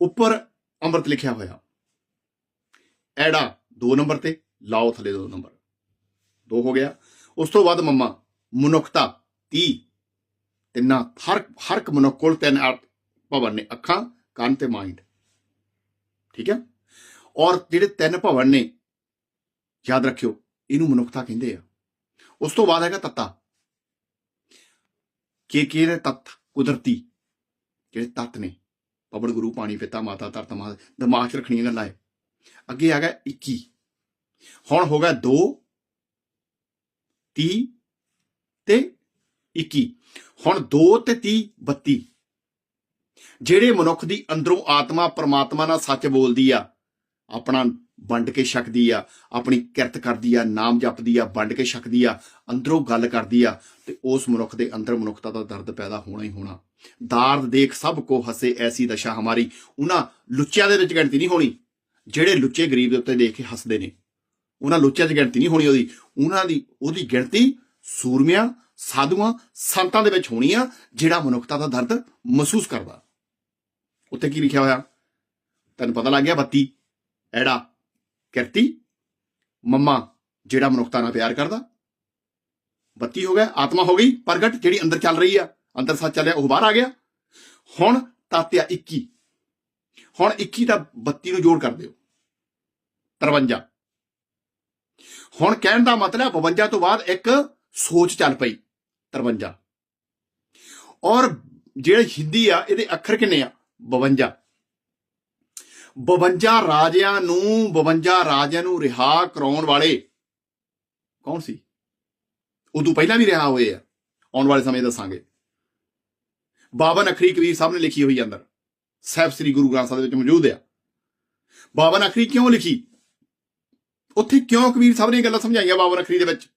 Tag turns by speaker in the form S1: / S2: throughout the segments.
S1: ਉੱਪਰ ਅੰਮ੍ਰਿਤ ਲਿਖਿਆ ਹੋਇਆ। ਐੜਾ 2 ਨੰਬਰ ਤੇ, ਲਾਓ ਥੱਲੇ 2 ਨੰਬਰ। 2 ਹੋ ਗਿਆ। ਉਸ ਤੋਂ ਬਾਅਦ ਮੰਮਾ, ਮਨੁੱਖਤਾ 30 ਤਿੰਨਾਂ, ਹਰ ਹਰ ਇੱਕ ਮਨੁੱਖ ਕੋਲ ਤਿੰਨ ਭਵਨ ਨੇ ਅੱਖਾਂ, ਕੰਨ ਤੇ ਮਾਈਂਡ ਠੀਕ ਹੈ? ਔਰ ਜਿਹੜੇ ਤਿੰਨ ਭਵਨ ਨੇ, ਯਾਦ ਰੱਖਿਓ, ਇਹਨੂੰ ਮਨੁੱਖਤਾ ਕਹਿੰਦੇ ਆ। ਉਸ ਤੋਂ ਬਾਅਦ ਹੈਗਾ ਤੱਤਾ। ਕੀ ਕੀ ਨੇ ਤੱਤ? ਕੁਦਰਤੀ। ਜਿਹੜੇ ਤੱਤ ਨੇ। ਪਵਨ ਗੁਰੂ ਪਾਣੀ ਪਿਤਾ ਮਾਤਾ ਧਰਤ ਮਾ ਦਿਮਾਗ 'ਚ ਰੱਖਣੀਆਂ ਗੱਲਾਂ ਹੈ ਅੱਗੇ ਆ ਗਿਆ 21 ਹੁਣ ਹੋ ਗਿਆ 2 30 ਤੇ 21 ਹੁਣ 2 ਤੇ 30 32 ਜਿਹੜੇ ਮਨੁੱਖ ਦੀ ਅੰਦਰੋਂ ਆਤਮਾ ਪ੍ਰਮਾਤਮਾ ਨਾਲ ਸੱਚ ਬੋਲਦੀ ਆ, ਆਪਣਾ ਵੰਡ ਕੇ ਛਕਦੀ ਆ, ਆਪਣੀ ਕਿਰਤ ਕਰਦੀ ਆ, ਨਾਮ ਜਪਦੀ ਆ, ਵੰਡ ਕੇ ਛਕਦੀ ਆ, ਅੰਦਰੋਂ ਗੱਲ ਕਰਦੀ ਆ, ਤੇ ਉਸ ਮਨੁੱਖ ਦੇ ਅੰਦਰ ਮਨੁੱਖਤਾ ਦਾ ਦਰਦ ਪੈਦਾ ਹੋਣਾ ਹੀ ਹੋਣਾ। ਦਾਰਦ ਦੇਖ ਸਭ ਕੋ ਹਸੇ ਐਸੀ ਦਸ਼ਾ ਹਮਾਰੀ। ਉਹਨਾਂ ਲੁੱਚਿਆਂ ਦੇ ਵਿੱਚ ਗਿਣਤੀ ਨਹੀਂ ਹੋਣੀ, ਜਿਹੜੇ ਲੁੱਚੇ ਗਰੀਬ ਦੇ ਉੱਤੇ ਦੇਖ ਕੇ ਹੱਸਦੇ ਨੇ। ਉਹਨਾਂ ਲੁੱਚਿਆਂ 'ਚ ਗਿਣਤੀ ਨਹੀਂ ਹੋਣੀ ਉਹਦੀ। ਉਹਨਾਂ ਦੀ, ਉਹਦੀ ਗਿਣਤੀ ਸੂਰਮਿਆਂ, ਸਾਧੂਆਂ, ਸੰਤਾਂ ਦੇ ਵਿੱਚ ਹੋਣੀ ਆ, ਜਿਹੜਾ ਮਨੁੱਖਤਾ ਦਾ ਦਰਦ ਮਹਿਸੂਸ ਕਰਦਾ। ਉੱਤੇ ਕੀ ਲਿਖਿਆ ਹੋਇਆ? ਤੈਨੂੰ ਪਤਾ ਲੱਗ ਗਿਆ ਬੱਤੀ? ਐੜਾ। ਕਿਰਤੀ। ਮੰਮਾ, ਜਿਹੜਾ ਮਨੁੱਖਤਾ ਨਾਲ ਪਿਆਰ ਕਰਦਾ। ਬੱਤੀ ਹੋ ਗਿਆ, ਆਤਮਾ ਹੋ ਗਈ, ਪ੍ਰਗਟ, ਜਿਹੜੀ ਅੰਦਰ ਚੱਲ ਰਹੀ ਆ। ਅੰਦਰ ਸੱਚ ਚੱਲਿਆ, ਉਹ ਬਾਹਰ ਆ ਗਿਆ। ਹੁਣ ਤਾਤਿਆ 21 ਹੁਣ 21 ਦਾ 32 ਨੂੰ ਜੋੜ ਕਰ ਦਿਓ। 53 ਹੁਣ ਕਹਿਣ ਦਾ ਮਤਲਬ 52 ਤੋਂ ਬਾਅਦ ਇੱਕ ਸੋਚ ਚੱਲ ਪਈ। 53 ਔਰ ਜਿਹੜੇ ਹਿੰਦੀ ਆ, ਇਹਦੇ ਅੱਖਰ ਕਿੰਨੇ ਆ? 52 52 ਰਾਜਿਆਂ ਨੂੰ 52 ਰਾਜਿਆਂ ਨੂੰ ਰਿਹਾ ਕਰਾਉਣ ਵਾਲੇ ਕੌਣ ਸੀ? ਉਦੋਂ ਪਹਿਲਾਂ ਵੀ ਰਿਹਾ ਹੋਏ ਆ। ਆਉਣ ਵਾਲੇ ਸਮੇਂ ਦੱਸਾਂਗੇ। ਬਾਬਾ ਨਖਰੀ ਕਬੀਰ ਸਾਹਿਬ ਨੇ ਲਿਖੀ ਹੋਈ ਅੰਦਰ। ਸਾਹਿਬ ਸ੍ਰੀ ਗੁਰੂ ਗ੍ਰੰਥ ਸਾਹਿਬ ਦੇ ਵਿੱਚ ਮੌਜੂਦ ਆ। ਬਾਬਾ ਨਖਰੀ ਕਿਉਂ ਲਿਖੀ? ਉੱਥੇ ਕਿਉਂ ਕਬੀਰ ਸਾਹਿਬ ਨੇ ਗੱਲਾਂ ਸਮਝਾਈਆਂ ਬਾਬਾ ਨਖਰੀ ਦੇ ਵਿੱਚ?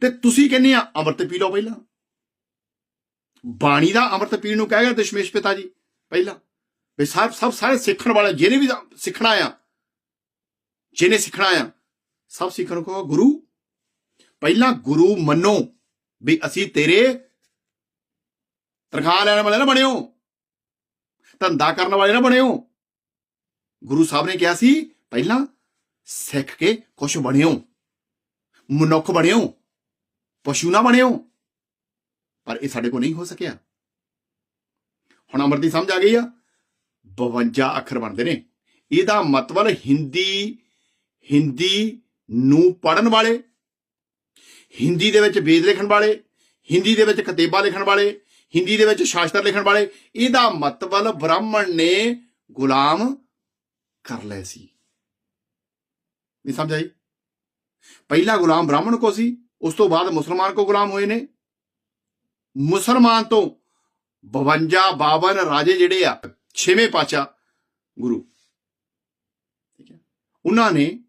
S1: ਤੇ ਤੁਸੀਂ ਕਹਿੰਦੇ ਆ ਅੰਮ੍ਰਿਤ ਪੀ ਲਓ ਪਹਿਲਾਂ। ਬਾਣੀ ਦਾ ਅੰਮ੍ਰਿਤ ਪੀਣ ਨੂੰ ਕਹਿ ਕਹੇਗਾ ਦਸ਼ਮੇਸ਼ ਪਿਤਾ ਜੀ ਪਹਿਲਾਂ। ਵੀ ਸਭ ਸਭ ਸਾਰੇ ਸਿੱਖਣ ਵਾਲੇ ਜਿਹਨੇ ਵੀ ਸਿੱਖਣਾ ਆ, ਜਿਹਨੇ ਸਿੱਖਣਾ ਆ, ਸਭ ਸਿੱਖਣ ਕੋ ਗੁਰੂ। ਪਹਿਲਾਂ ਗੁਰੂ ਮੰਨੋ ਵੀ ਅਸੀਂ ਤੇਰੇ ਤਨਖਾਹ ਲੈਣ ਵਾਲੇ ਨਾ ਬਣਿਓ, ਧੰਦਾ ਕਰਨ ਵਾਲੇ ਨਾ ਬਣਿਓ। ਗੁਰੂ ਸਾਹਿਬ ਨੇ ਕਿਹਾ ਸੀ, ਪਹਿਲਾਂ ਸਿੱਖ ਕੇ ਕੁਛ ਬਣਿਓ, ਮਨੁੱਖ ਬਣਿਓ, ਪਸ਼ੂ ਨਾ ਬਣਿਓ। ਪਰ ਇਹ ਸਾਡੇ ਕੋਲ ਨਹੀਂ ਹੋ ਸਕਿਆ। ਹੁਣ ਅਮਰਦੀ ਸਮਝ ਆ ਗਈ ਆ। 52 ਅੱਖਰ ਬਣਦੇ ਨੇ। ਇਹਦਾ ਮਤਲਬ ਹਿੰਦੀ ਹਿੰਦੀ ਨੂੰ ਪੜਨ ਵਾਲੇ, ਹਿੰਦੀ ਦੇ ਵਿੱਚ ਵੇਦ ਲਿਖਣ ਵਾਲੇ, ਹਿੰਦੀ ਦੇ ਵਿੱਚ ਕਿਤਾਬਾਂ ਲਿਖਣ ਵਾਲੇ, ਹਿੰਦੀ ਦੇ ਵਿੱਚ ਸ਼ਾਸਤਰ ਲਿਖਣ ਵਾਲੇ, ਇਹਦਾ ਮਤਲਬ ਬ੍ਰਾਹਮਣ ਨੇ ਗੁਲਾਮ ਕਰ ਲਏ ਸੀ। ਨਹੀਂ ਸਮਝ ਆਈ? ਪਹਿਲਾ ਗੁਲਾਮ ਬ੍ਰਾਹਮਣ ਕੋ ਸੀ, ਉਸ ਤੋਂ ਬਾਅਦ ਮੁਸਲਮਾਨ ਕੋ ਗੁਲਾਮ ਹੋਏ ਨੇ। ਮੁਸਲਮਾਨ ਤੋਂ 52 52 ਰਾਜੇ ਜਿਹੜੇ ਆ ਛੇਵੇਂ ਪਾਚਾ ਗੁਰੂ। ਠੀਕ ਹੈ। ਉਹਨਾਂ ਨੇ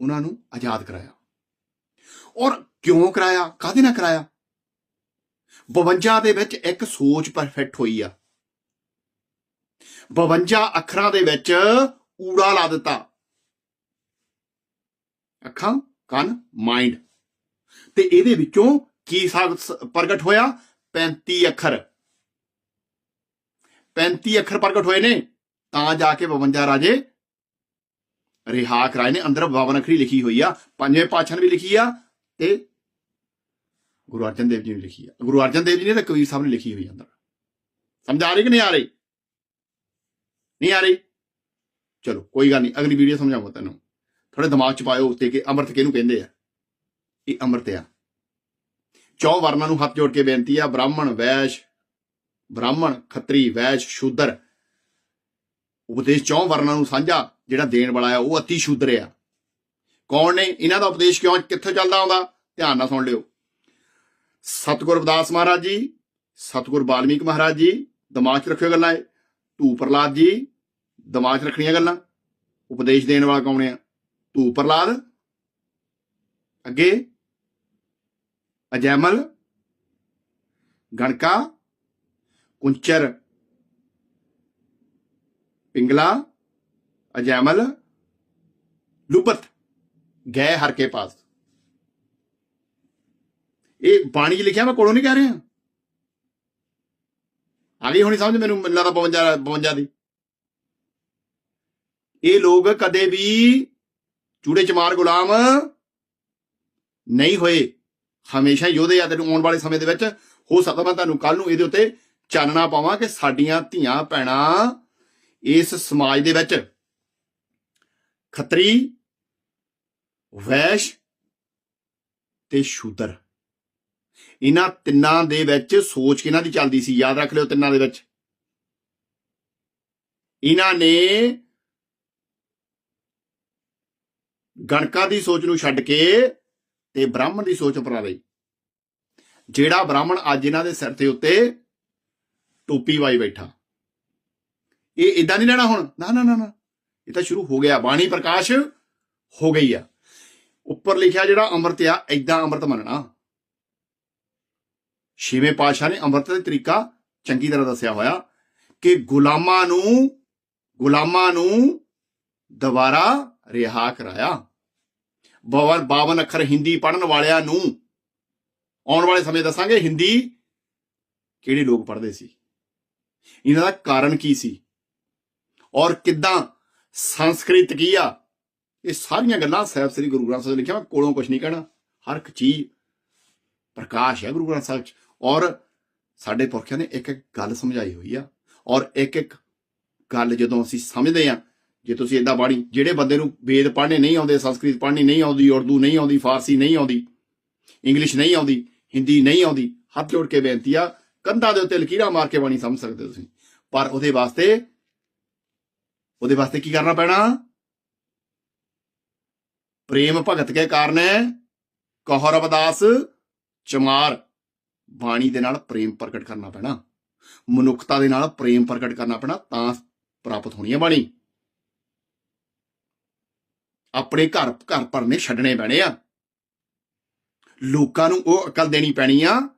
S1: ਉਹਨਾਂ ਨੂੰ ਆਜ਼ਾਦ ਕਰਾਇਆ। ਔਰ ਕਿਉਂ ਕਰਾਇਆ? ਕਾਹਦੇ ਨਾਲ ਕਰਾਇਆ? 52 ਦੇ ਵਿੱਚ ਇੱਕ ਸੋਚ ਪਰਫੈਕਟ ਹੋਈ ਆ। 52 ਅੱਖਰਾਂ ਦੇ ਵਿੱਚ ਊੜਾ ਲਾ ਦਿੱਤਾ। ਅੱਖਾਂ, ਕੰਨ ਮਾਈਂਡ ਤੇ ਇਹਦੇ ਵਿੱਚੋਂ ਕੀ ਸਾਗ ਪ੍ਰਗਟ ਹੋਇਆ? 35 ਅੱਖਰ। 35 ਅੱਖਰ ਪ੍ਰਗਟ ਹੋਏ ਨੇ, ਤਾਂ ਜਾ ਕੇ 52 ਰਾਜੇ ਰਿਹਾ ਕਰਾਏ ਨੇ। ਅੰਦਰ 52 ਅੱਖਰੀ ਲਿਖੀ ਹੋਈ ਆ, ਪੰਜਵੇਂ ਪਾਤਸ਼ਾਹ ਨੇ ਵੀ ਲਿਖੀ ਆ ਤੇ ਗੁਰੂ ਅਰਜਨ ਦੇਵ ਜੀ ਨੇ ਲਿਖੀ ਆ। ਗੁਰੂ ਅਰਜਨ ਦੇਵ ਜੀ ਨੇ ਤਾਂ ਕਬੀਰ ਸਾਹਿਬ ਨੇ ਲਿਖੀ ਹੋਈ ਅੰਦਰ। ਸਮਝ ਆ ਰਹੀ ਕਿ ਨਹੀਂ ਆ ਰਹੀ? ਨਹੀਂ ਆ ਰਹੀ? ਚਲੋ, ਕੋਈ ਗੱਲ ਨਹੀਂ, ਅਗਲੀ ਵੀਡੀਓ ਸਮਝਾਵਾਂ ਤੈਨੂੰ। ਥੋੜੇ ਦਿਮਾਗ ਚ ਪਾਇਓ ਉੱਤੇ ਕਿ ਅੰਮ੍ਰਿਤ ਕਿਹਨੂੰ ਕਹਿੰਦੇ ਆ? ਇਹ ਅੰਮ੍ਰਿਤ ਆ। ਚੌ ਵਰਨਾਂ ਨੂੰ ਹੱਥ ਜੋੜ ਕੇ ਬੇਨਤੀ ਆ, ਬ੍ਰਾਹਮਣ, ਵੈਸ਼ ਬ੍ਰਾਹਮਣ, ਖੱਤਰੀ, ਵੈਸ਼, ਸ਼ੂਦਰ। ਉਪਦੇਸ਼ ਚੌਂ ਵਰਨਾਂ ਨੂੰ ਸਾਂਝਾ ਜਿਹੜਾ ਦੇਣ ਵਾਲਾ ਆ, ਉਹ ਅਤੀ ਸ਼ੂਦਰ ਆ। ਕੌਣ ਨੇ? ਇਹਨਾਂ ਦਾ ਉਪਦੇਸ਼ ਕਿਉਂ ਕਿੱਥੋਂ ਚੱਲਦਾ ਆਉਂਦਾ? ਧਿਆਨ ਨਾਲ ਸੁਣ ਲਿਓ। ਸਤਿਗੁਰ ਅਵਦਾਸ ਮਹਾਰਾਜ ਜੀ, ਸਤਿਗੁਰ ਬਾਲਮੀਕ ਮਹਾਰਾਜ ਜੀ, ਦਿਮਾਗ 'ਚ ਰੱਖਿਓ ਗੱਲਾਂ ਇਹ। ਧੂ ਪ੍ਰਲਾਦ ਜੀ, ਦਿਮਾਗ 'ਚ ਰੱਖਣੀਆਂ ਗੱਲਾਂ। ਉਪਦੇਸ਼ ਦੇਣ ਵਾਲਾ ਕੌਣ ਆ? ਧੂ ਪ੍ਰਲਾਦ ਅੱਗੇ। ਅਜੈਮਲ। ਗਣਕਾ। ਕੁੰਚਰ ਪਿੰਗਲਾ, ਅਜੈਮਲ ਲੁਪਤ ਗਏ ਹਰ ਕੇ ਪਾਸ। ਇਹ ਬਾਣੀ 'ਚ ਲਿਖਿਆ ਮੈਂ ਕੋਲੋਂ ਨਹੀਂ ਕਹਿ ਰਿਹਾ। ਆ ਗਈ ਹੋਣੀ ਸਮਝ ਮੈਨੂੰ, ਮਿਲਣਾ ਤਾਂ 52 52 ਦੀ। ਇਹ ਲੋਕ ਕਦੇ ਵੀ ਚੂੜੇ ਚਮਾਰ ਗੁਲਾਮ ਨਹੀਂ ਹੋਏ। ਹਮੇਸ਼ਾ ਯੋਧੇ ਆ, ਤੈਨੂੰ ਆਉਣ ਵਾਲੇ ਸਮੇਂ ਦੇ ਵਿੱਚ ਹੋ ਸਕਦਾ ਮੈਂ ਤੁਹਾਨੂੰ ਕੱਲ ਨੂੰ ਇਹਦੇ ਉੱਤੇ ਚਾਨਣਾ ਪਾਵਾਂ ਕਿ ਸਾਡੀਆਂ ਧੀਆਂ ਭੈਣਾਂ ਇਸ ਸਮਾਜ ਦੇ ਵਿੱਚ ਖੱਤਰੀ, ਵੈਸ਼ ਤੇ ਸ਼ੂਦਰ। ਇਹਨਾਂ ਤਿੰਨਾਂ ਦੇ ਵਿੱਚ ਸੋਚ ਕਿਹਨਾਂ ਦੀ ਚੱਲਦੀ ਸੀ? ਯਾਦ ਰੱਖ ਲਿਓ ਤਿੰਨਾਂ ਦੇ ਵਿੱਚ। ਇਹਨਾਂ ਨੇ ਗਣਕਾਂ ਦੀ ਸੋਚ ਨੂੰ ਛੱਡ ਕੇ ਤੇ ਬ੍ਰਾਹਮਣ ਦੀ ਸੋਚ ਅਪਣਾ ਜਿਹੜਾ ਬ੍ਰਾਹਮਣ ਅੱਜ ਇਹਨਾਂ ਦੇ ਸਿਰ ਤੇ ਉੱਤੇ ਟੋਪੀ ਵਾਈ ਬੈਠਾ। ਇਹ ਇਦਾਂ ਨਹੀਂ ਰਹਿਣਾ ਹੁਣ। ਨਾ ਨਾ ਨਾ ਨਾ। ਇਹ ਤਾਂ ਸ਼ੁਰੂ ਹੋ ਗਿਆ। ਬਾਣੀ ਪ੍ਰਕਾਸ਼ ਹੋ ਗਈ ਆ। ਉੱਪਰ ਲਿਖਿਆ ਜਿਹੜਾ ਅੰਮ੍ਰਿਤ ਆ ਇਦਾਂ ਅੰਮ੍ਰਿਤ ਮੰਨਣਾ। ਛੇਵੇਂ ਪਾਤਸ਼ਾਹ ਨੇ ਅੰਮ੍ਰਿਤ ਦਾ ਤਰੀਕਾ ਚੰਗੀ ਤਰ੍ਹਾਂ ਦੱਸਿਆ ਹੋਇਆ ਕਿ ਗੁਲਾਮਾਂ ਨੂੰ ਗੁਲਾਮਾਂ ਨੂੰ ਦੁਬਾਰਾ ਰਿਹਾ ਕਰਾਇਆ। 52 52 ਅੱਖਰ ਹਿੰਦੀ ਪੜਨ ਵਾਲਿਆਂ ਨੂੰ ਆਉਣ ਵਾਲੇ ਸਮੇਂ ਦੱਸਾਂਗੇ ਹਿੰਦੀ ਕਿਹੜੇ ਲੋਕ ਪੜ੍ਹਦੇ ਸੀ। ਇਹਨਾਂ ਦਾ ਕਾਰਨ ਕੀ ਸੀ? ਔਰ ਕਿੱਦਾਂ ਸੰਸਕ੍ਰਿਤ ਕੀ ਆ? ਇਹ ਸਾਰੀਆਂ ਗੱਲਾਂ ਸਾਹਿਬ ਸ੍ਰੀ ਗੁਰੂ ਗ੍ਰੰਥ ਸਾਹਿਬ ਨੇ ਲਿਖਿਆ ਮੈਂ ਕੋਲੋਂ ਕੁਝ ਨਹੀਂ ਕਹਿਣਾ। ਹਰ ਇੱਕ ਚੀਜ਼ ਪ੍ਰਕਾਸ਼ ਹੈ ਗੁਰੂ ਗ੍ਰੰਥ ਸਾਹਿਬ ਚ। ਔਰ ਸਾਡੇ ਪੁਰਖਿਆਂ ਨੇ ਇੱਕ ਇੱਕ ਗੱਲ ਸਮਝਾਈ ਹੋਈ ਆ। ਔਰ ਇੱਕ ਇੱਕ ਗੱਲ ਜਦੋਂ ਅਸੀਂ ਸਮਝਦੇ ਆ, ਜੇ ਤੁਸੀਂ ਇਦਾਂ ਬਾਣੀ, ਜਿਹੜੇ ਬੰਦੇ ਨੂੰ ਵੇਦ ਪੜ੍ਹਨੇ ਨਹੀਂ ਆਉਂਦੇ, ਸੰਸਕ੍ਰਿਤ ਪੜ੍ਹਨੀ ਨਹੀਂ ਆਉਂਦੀ, ਉਰਦੂ ਨਹੀਂ ਆਉਂਦੀ, ਫਾਰਸੀ ਨਹੀਂ ਆਉਂਦੀ, ਇੰਗਲਿਸ਼ ਨਹੀਂ ਆਉਂਦੀ, ਹਿੰਦੀ ਨਹੀਂ ਆਉਂਦੀ, ਹੱਥ ਜੋੜ ਕੇ ਬੇਨਤੀ ਆ ਕੰਧਾਂ ਦੇ ਉੱਤੇ ਲਕੀਰਾਂ ਮਾਰ ਕੇ ਬਾਣੀ ਸਮਝ ਸਕਦੇ ਹੋ ਤੁਸੀਂ। ਪਰ ਉਹਦੇ ਵਾਸਤੇ ਉਹਦੇ ਵਾਸਤੇ ਕੀ ਕਰਨਾ ਪੈਣਾ? ਪ੍ਰੇਮ ਭਗਤ ਕੇ ਕਾਰਨ ਕਹੋ ਰਬਦਾਸ ਚਮਾਰ। ਬਾਣੀ ਦੇ ਨਾਲ ਪ੍ਰੇਮ ਪ੍ਰਗਟ ਕਰਨਾ ਪੈਣਾ। ਮਨੁੱਖਤਾ ਦੇ ਨਾਲ ਪ੍ਰੇਮ ਪ੍ਰਗਟ ਕਰਨਾ ਪੈਣਾ, ਤਾਂ ਪ੍ਰਾਪਤ ਹੋਣੀ ਹੈ ਬਾਣੀ। ਆਪਣੇ ਘਰ ਘਰ ਭਰਨੇ ਛੱਡਣੇ ਪੈਣੇ ਆ। ਲੋਕਾਂ ਨੂੰ ਉਹ ਅਕਲ ਦੇਣੀ ਪੈਣੀ ਆ